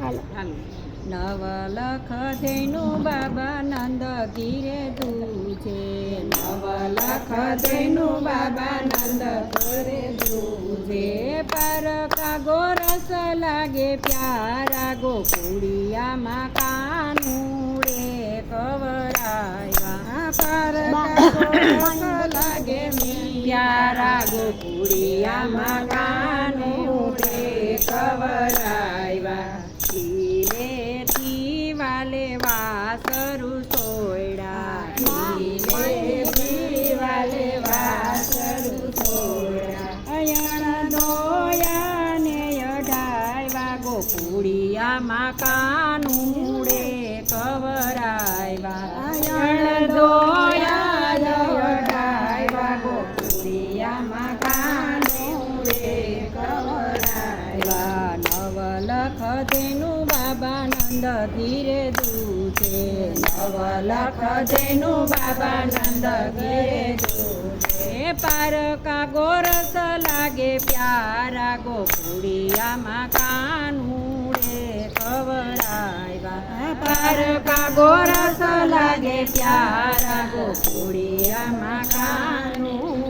હાલો. લખ ધેનું બાબા નંદ ગીરે દૂજે. નવલખ ધેનું બાબા નંદ ગીરે દૂજે. પર કાગો રસ લાગે પ્યારા ગોકુડિયામાં કાનું રે કવરાયા પર કાગો રસ લાગે પ્યારા ગોકુડિયામાં કાનું રે કવરાયા કાનુડે કવરાયવા દોયા જવડાયવા ગોકુડિયામાં કાનુડે કવરાયવા નવલખ ધેનું બાબા નંદ ધીરે દૂધે નવલખ ધેનું બાબા નંદ ધીરે દૂધે પારકા ગોરસ લાગે પ્યારા ગોકુડિયામાં કાનુડે પાર પારકા ગોરસ લાગે પ્યારા ગોકુડિયામાં કાનું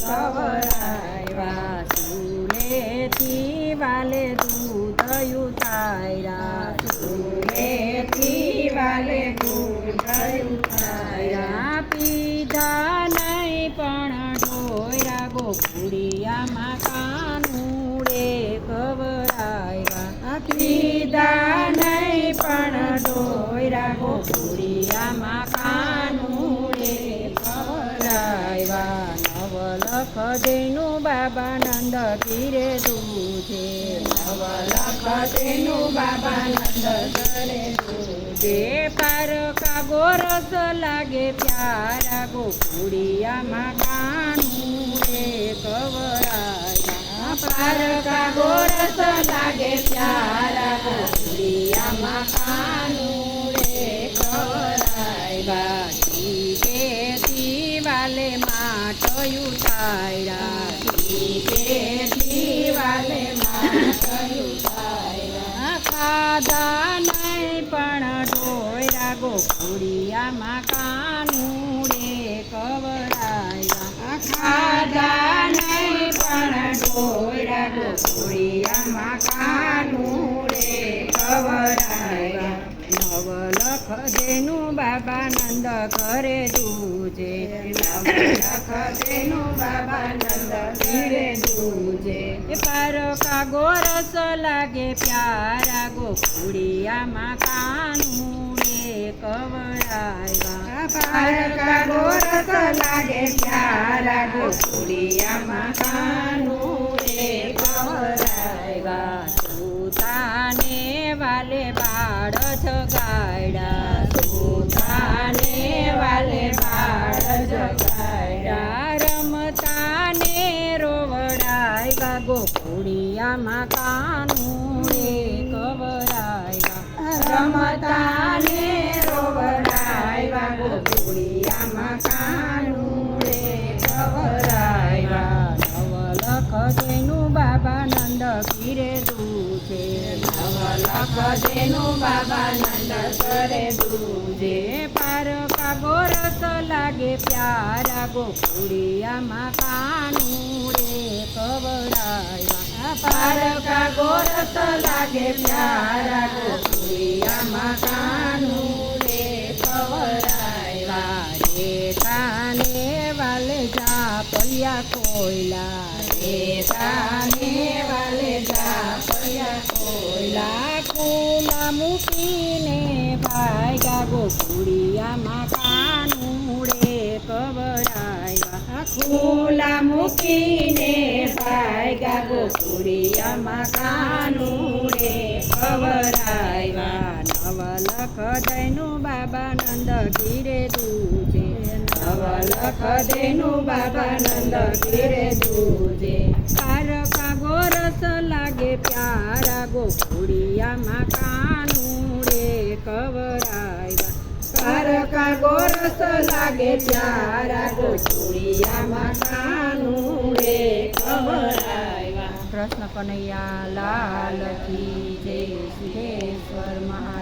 કવરાયવા સુરેથી વાલે દૂધ યુતાયરા સુરેથી વાલે દૂધ યુતાયરા પીધા નહીં પણ ઢોયરા ગોકુડિયામાં કાનુડે કવરાયવા ગોકુડિયામાં કાનુડે કવરાયવા નવલખ દેનું બાબા નંદ ગીરે દૂજે નવલખ દેનું બાબા નંદ કરે દૂજે પારકા ગોરસ લાગે પ્યારા ગોકુડિયામાં કાનું રે કવરાયા. પારકા ગોરસ લાગે પ્યારા ગોકુડિયામાં કાનું માટયું તાયરા. ખાધા નહીં પણ ઢોયરા ગોકુડિયામાં કાનુડે કવરાયા. ખાધા નહીં પણ ઢોયરા ગોકુડિયામાં કાનુડે કવરાયા. નવલખ જેનું બાબા નંદ કરે દૂજે પારકા ગોરસ લાગે પ્યારા ગોકુડિયામાં કાનુડે કવરાયવા પારકા ગોરસ લાગે પ્યારા ગોકુડિયામાં કાનુડે જેનું બાબા નંદ ગીરે દૂજે. નવલખ જેનું બાબા નંદ કરે દૂજે. પારકા ગોરસ લાગે પ્યારા ગોકુડિયામાં કાનુડે કવરાયવા પારકા ગોરસ લાગે પ્યારા ગોકુડિયામાં કાનુડે પલ્યા કોયલા રેતાને વાલે જા પલ્યા કોયલા કુલા મૂકીને ભાગ્યા ગોકુડિયામાં કાનુડે કવરાયવા ખુલા મૂકીને ભાગ્યા ગોકુડિયામાં કાનુડે કવરાયવા નવલખ દયનું બાબા નંદ ગીરે દૂજે બાબા નંદ પારકા ગોરસ લાગે પ્યારા કાનુડે કવરાયવા. પારકા ગોરસ લાગે પ્યારા ગોકુડિયામાં કાનુડે કવરાયવા. કૃષ્ણ કનૈયા લાલ કી જય સિદ્ધેશ્વર મહા